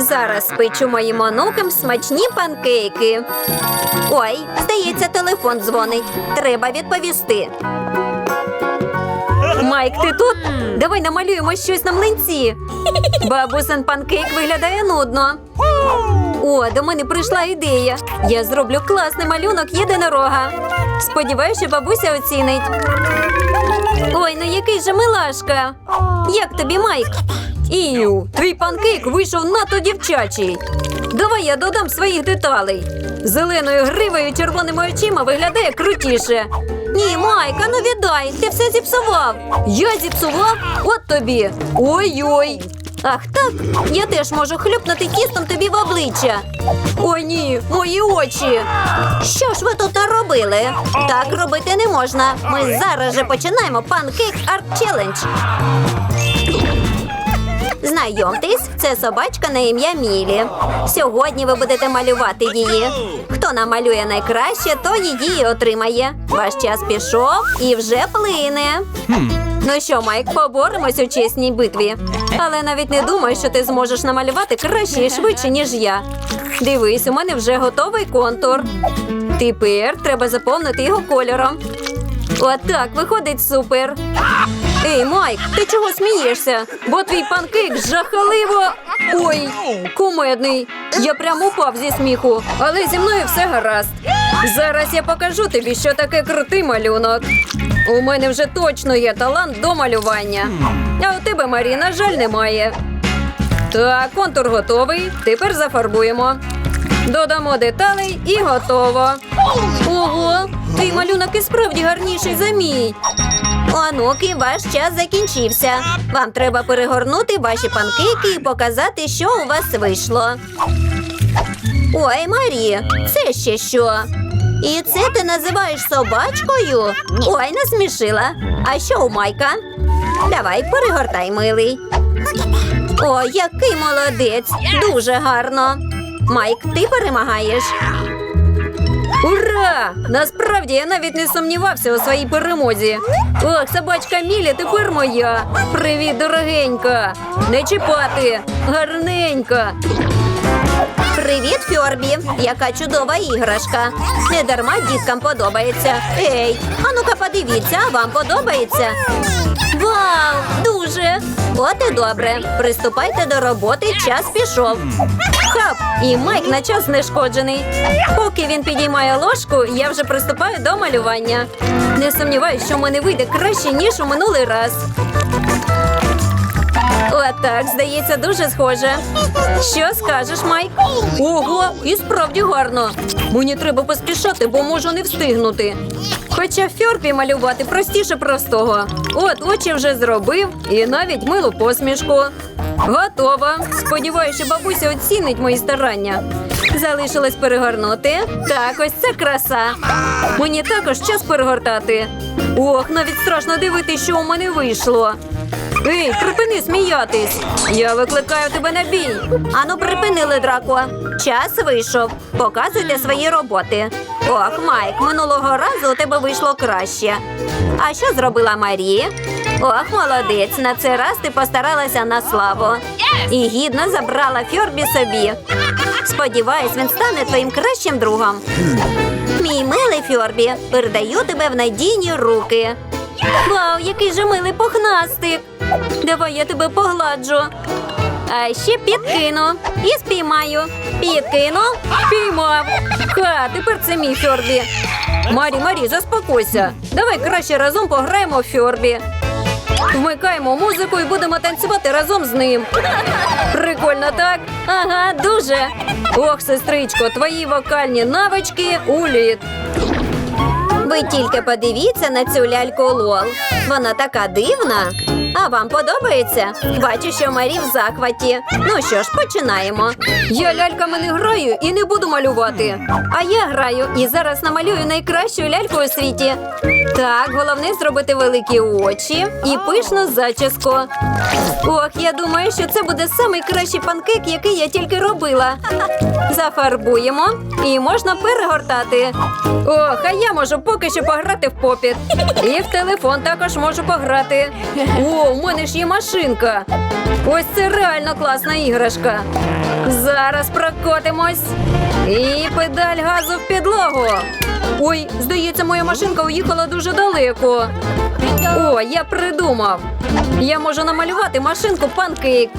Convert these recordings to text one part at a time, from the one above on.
Зараз спечу моїм онукам смачні панкейки. Ой, здається, телефон дзвонить. Треба відповісти. Майк, ти тут? Давай намалюємо щось на млинці. Бабусин панкейк виглядає нудно. О, до мене прийшла ідея. Я зроблю класний малюнок єдинорога. Сподіваюся, бабуся оцінить. Який же милашка. Як тобі, Майк? Іу, твій панкейк вийшов надто дівчачий. Давай я додам своїх деталей. Зеленою гривою і червоними очима виглядає крутіше. Ні, Майка, ну віддай, ти все зіпсував. Я зіпсував? От тобі. Ой-ой. Ах так, я теж можу хлюпнути тістом тобі в обличчя. О, ні, мої очі. Що ж ви тут наробили? Так робити не можна. Ми зараз же починаємо панкейк арт челендж. Знайомтесь, це собачка на ім'я Мілі. Сьогодні ви будете малювати її. Хто намалює найкраще, то її і отримає. Ваш час пішов і вже плине. Ну що, Майк, поборемось у чесній битві. Але навіть не думаю, що ти зможеш намалювати краще і швидше, ніж я. Дивись, у мене вже готовий контур. Тепер треба заповнити його кольором. Отак, виходить супер. Ей, Майк, ти чого смієшся? Бо твій панкейк жахливо. Ой, кумедний. Я прямо упав зі сміху, але зі мною все гаразд. Зараз я покажу тобі, що таке крутий малюнок. У мене вже точно є талант до малювання. А у тебе, Марі, на жаль, немає. Так, контур готовий. Тепер зафарбуємо. Додамо деталей і готово. Ого, твій малюнок і справді гарніший за мій. Онуки, ваш час закінчився. Вам треба перегорнути ваші панкейки і показати, що у вас вийшло. Ой, Марі, це ще що? І це ти називаєш собачкою? Ой, насмішила. А що у Майка? Давай, перегортай, милий. О, який молодець! Дуже гарно. Майк, ти перемагаєш. Ура! Насправді я навіть не сумнівався у своїй перемозі. Ох, собачка Мілі, тепер моя. Привіт, дорогенька. Не чіпати. Гарненька. Привіт, Фьорбі. Яка чудова іграшка. Не дарма діткам подобається. Ей, а ну-ка подивіться, вам подобається? Вау, дуже! От і добре. Приступайте до роботи, час пішов. Хап! І Майк на час знешкоджений. Поки він підіймає ложку, я вже приступаю до малювання. Не сумніваюся, що в мене вийде краще, ніж у минулий раз. Отак, здається, дуже схоже. Що скажеш, Майк? Ого, і справді гарно. Мені треба поспішати, бо можу не встигнути. Хоча фьорбі малювати простіше простого. От очі вже зробив і навіть милу посмішку. Готово. Сподіваюся, бабуся оцінить мої старання. Залишилось перегорнути. Так, ось це краса. Мені також час перегортати. Ох, навіть страшно дивитися, що у мене вийшло. Ей, припини сміятись. Я викликаю тебе на бій. Ану, припинили, Драко. Час вийшов. Показуйте свої роботи. Ох, Майк, минулого разу у тебе вийшло краще. А що зробила Марі? Ох, молодець, на цей раз ти постаралася на славу. І гідно забрала Фьорбі собі. Сподіваюсь, він стане твоїм кращим другом. Мій милий Фьорбі, передаю тебе в надійні руки. Вау, який же милий пухнастик. Давай я тебе погладжу. А ще підкину і спіймаю. Підкину, спіймав. Ха, тепер це мій Фьорбі. Марі, Марі, заспокойся. Давай краще разом пограємо в Фьорбі. Вмикаємо музику і будемо танцювати разом з ним. Прикольно, так? Ага, дуже. Ох, сестричко, твої вокальні навички у літ. Ви тільки подивіться на цю ляльку Лол. Вона така дивна. А вам подобається? Бачу, що Марі в захваті. Ну що ж, починаємо. Я ляльками не граю і не буду малювати. А я граю і зараз намалюю найкращу ляльку у світі. Так, головне зробити великі очі і пишну зачіску. Ох, я думаю, що це буде найкращий панкейк, який я тільки робила. Зафарбуємо і можна перегортати. Ох, а я можу поки що пограти в попіт. І в телефон також можу пограти. О, у мене ж є машинка. Ось це реально класна іграшка. Зараз прокотимось. І педаль газу в підлогу. Ой, здається, моя машинка уїхала дуже далеко. О, я придумав. Я можу намалювати машинку панкейк.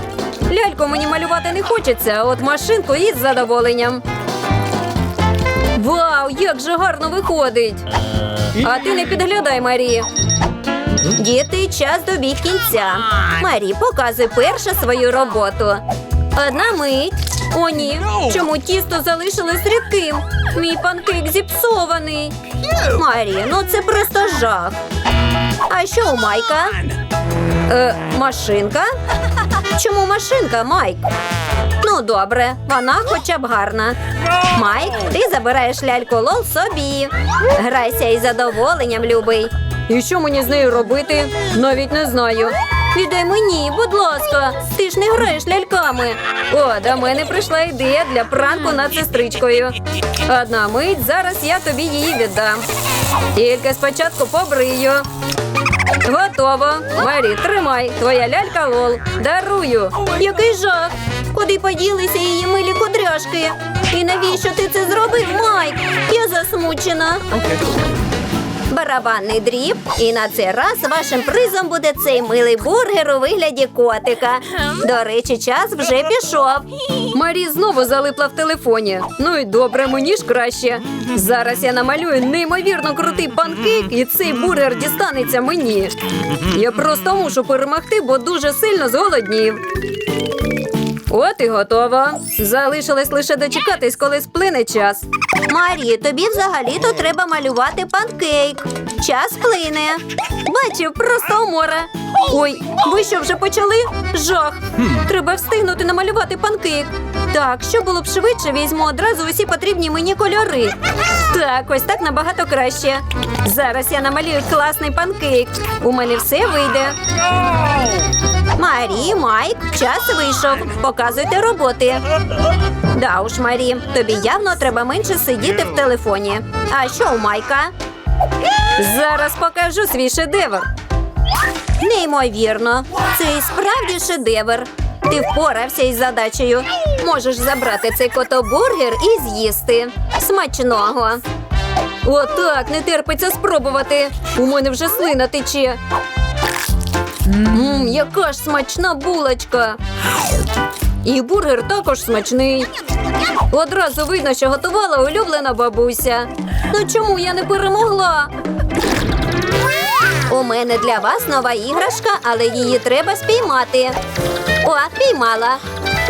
Ляльку мені малювати не хочеться, а от машинку із задоволенням. Вау, як же гарно виходить! А ти не підглядай, Марі. Діти, час добіг кінця. Марі, показуй перша свою роботу. Одна мить. О, ні. Чому тісто залишилось рідким? Мій панкейк зіпсований. Марі, ну це просто жах. А що у Майка? Е, машинка? Чому машинка, Майк? Ну, добре, вона хоча б гарна. Майк, ти забираєш ляльку лол собі. Грайся із задоволенням, любий. І що мені з нею робити? Навіть не знаю. Віддай мені, будь ласка, ти ж не граєш ляльками. О, до мене прийшла ідея для пранку над сестричкою. Одна мить, зараз я тобі її віддам. Тільки спочатку побрию. Готово. Марі, тримай. Твоя лялька лол. Дарую. Який жах. Куди поділися її милі кудряшки? І навіщо ти це зробив, Майк? Я засмучена. Барабанний дріб. І на цей раз вашим призом буде цей милий бургер у вигляді котика. До речі, час вже пішов. Марі знову залипла в телефоні. Ну і добре, мені ж краще. Зараз я намалюю неймовірно крутий панкейк, і цей бургер дістанеться мені. Я просто мушу перемогти, бо дуже сильно зголоднів. От і готово. Залишилось лише дочекатись, коли сплине час. Марі, тобі взагалі-то треба малювати панкейк. Час плине. Бачив, просто умора. Ой, ви що вже почали? Жах. Треба встигнути намалювати панкейк. Так, що було б швидше, візьму одразу усі потрібні мені кольори. Так, ось так набагато краще. Зараз я намалюю класний панкейк. У мене все вийде. Марі, Майк, час вийшов. Показуйте роботи. Да уж, Марі, тобі явно треба менше сидіти в телефоні. А що у Майка? Зараз покажу свій шедевр. Неймовірно, це і справді шедевр. Ти впорався із задачею. Можеш забрати цей котобургер і з'їсти. Смачного. Отак, не терпиться спробувати. У мене вже слина тече. Мм, яка ж смачна булочка. І бургер також смачний. Одразу видно, що готувала улюблена бабуся. Ну чому я не перемогла? У мене для вас нова іграшка, але її треба спіймати. О, піймала.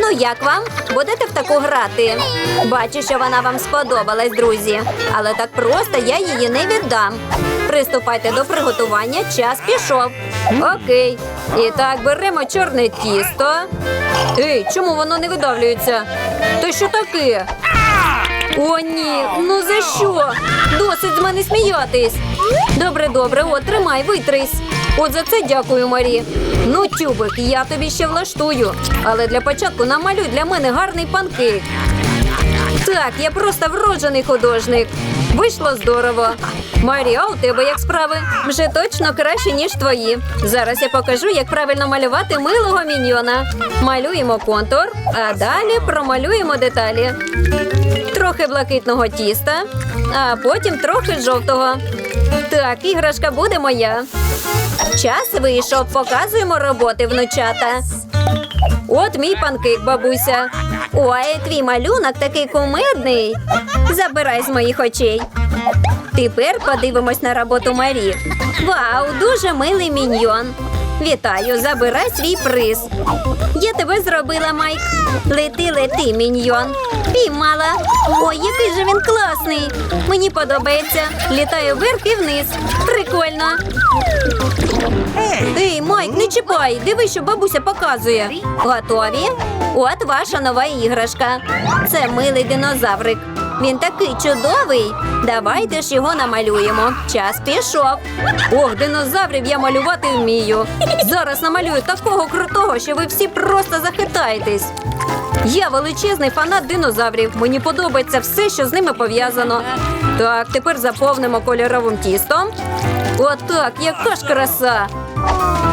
Ну як вам? Будете в таку грати? Бачу, що вона вам сподобалась, друзі. Але так просто я її не віддам. Приступайте до приготування, час пішов. Окей. І так, беремо чорне тісто. Ей, чому воно не видавлюється? То що таке? О, ні, ну за що? Досить з мене сміятись. Добре, добре, от тримай, витрись. От за це дякую, Марі. Ну, тюбик, я тобі ще влаштую. Але для початку намалюй для мене гарний панкейк. Так, я просто вроджений художник. Вийшло здорово. Марі, а у тебе як справи? Вже точно краще, ніж твої. Зараз я покажу, як правильно малювати милого міньйона. Малюємо контур, а далі промалюємо деталі. Трохи блакитного тіста, а потім трохи жовтого. Так, іграшка буде моя. Час вийшов, показуємо роботи внучата. От мій панкейк, бабуся. Ой, твій малюнок такий кумедний. Забирай з моїх очей. Тепер подивимось на роботу Марі. Вау, дуже милий міньйон. Вітаю, забирай свій приз. Я тебе зробила, Майк. Лети, лети, міньйон. Піймала. Ой, який же він класний. Мені подобається. Літаю вверх і вниз. Прикольно. Ей, Майк, не чіпай. Диви, що бабуся показує. Готові? От ваша нова іграшка. Це милий динозаврик. Він такий чудовий. Давайте ж його намалюємо. Час пішов. Ох, динозаврів я малювати вмію. Зараз намалюю такого крутого, що ви всі просто захитаєтесь. Я величезний фанат динозаврів. Мені подобається все, що з ними пов'язано. Так, тепер заповнимо кольоровим тістом. Отак, яка ж краса.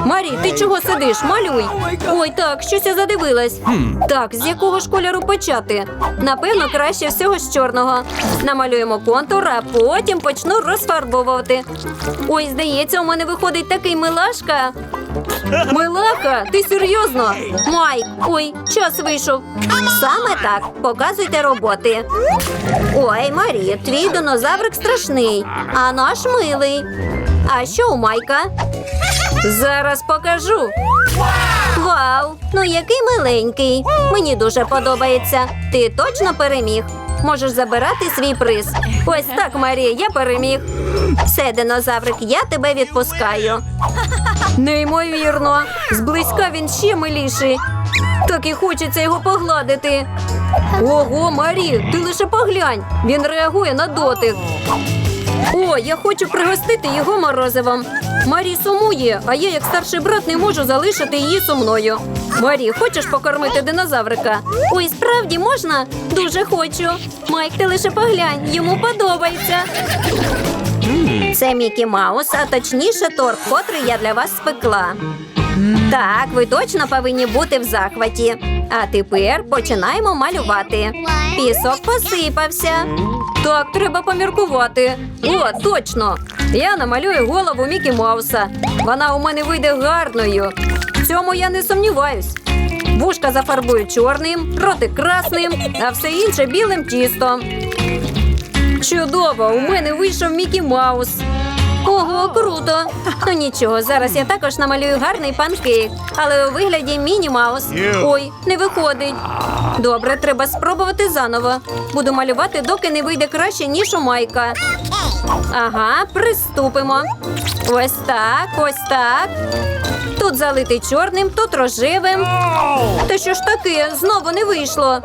Марі, ти чого сидиш? Малюй. Ой, так, щось я задивилась. Так, з якого ж кольору почати? Напевно, краще всього з чорного. Намалюємо контур, а потім почну розфарбовувати. Ой, здається, у мене виходить такий милашка. Милаха, ти серйозно? Майк, ой, час вийшов. Саме так, показуйте роботи. Ой, Марі, твій динозаврик страшний, а наш милий. А що у Майка? Зараз покажу. Вау, ну який миленький. Мені дуже подобається. Ти точно переміг. Можеш забирати свій приз. Ось так, Марія, я переміг. Все, динозаврик, я тебе відпускаю. Неймовірно. Зблизька він ще миліший. Так і хочеться його погладити. Ого, Марі, ти лише поглянь. Він реагує на дотик. О, я хочу пригостити його морозивом. Марі сумує, а я, як старший брат, не можу залишити її сумною. Марі, хочеш покормити динозаврика? Ой, справді можна? Дуже хочу. Майк, ти лише поглянь, йому подобається. Це Мікі Маус, а точніше торт, котрий я для вас спекла. Так, ви точно повинні бути в захваті. А тепер починаємо малювати. Пісок посипався. Так, треба поміркувати. О, точно. Я намалюю голову Мікі Мауса. Вона у мене вийде гарною. В цьому я не сумніваюсь. Вушка зафарбую чорним, роти красним, а все інше білим тістом. Чудово! У мене вийшов Мікі Маус. Ого, круто! Ну нічого, зараз я також намалюю гарний панкейк, але у вигляді Міні Маус. Ой, не виходить. Добре, треба спробувати заново. Буду малювати, доки не вийде краще, ніж у Майка. Ага, приступимо. Ось так, ось так. Тут залитий чорним, тут рожевим. Та що ж таке? Знову не вийшло.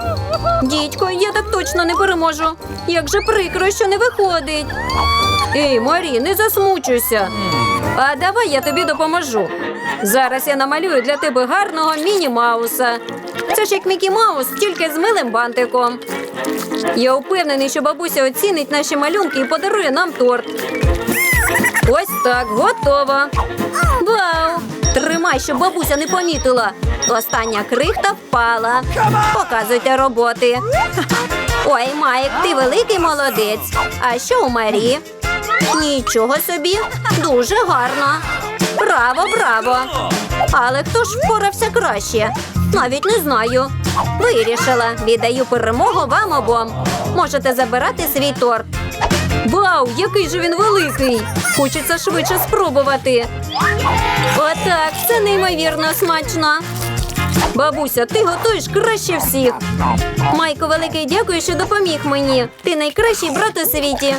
Дідько, я так точно не переможу. Як же прикро, що не виходить. Ей, Марі, не засмучуйся. А давай я тобі допоможу. Зараз я намалюю для тебе гарного міні-мауса. Це ж як Мікі Маус, тільки з милим бантиком. Я впевнений, що бабуся оцінить наші малюнки і подарує нам торт. Ось так, готово. Вау! Тримай, щоб бабуся не помітила. Остання крихта впала. Показуйте роботи. Ой, Майк, ти великий молодець. А що у Марі? Нічого собі, дуже гарно. Браво, браво. Але хто ж впорався краще? Навіть не знаю. Вирішила, віддаю перемогу вам обом. Можете забирати свій торт. Вау, який же він великий! Хочеться швидше спробувати. Отак, це неймовірно смачно. Бабуся, ти готуєш краще всіх. Майко, великий дякую, що допоміг мені. Ти найкращий брат у світі.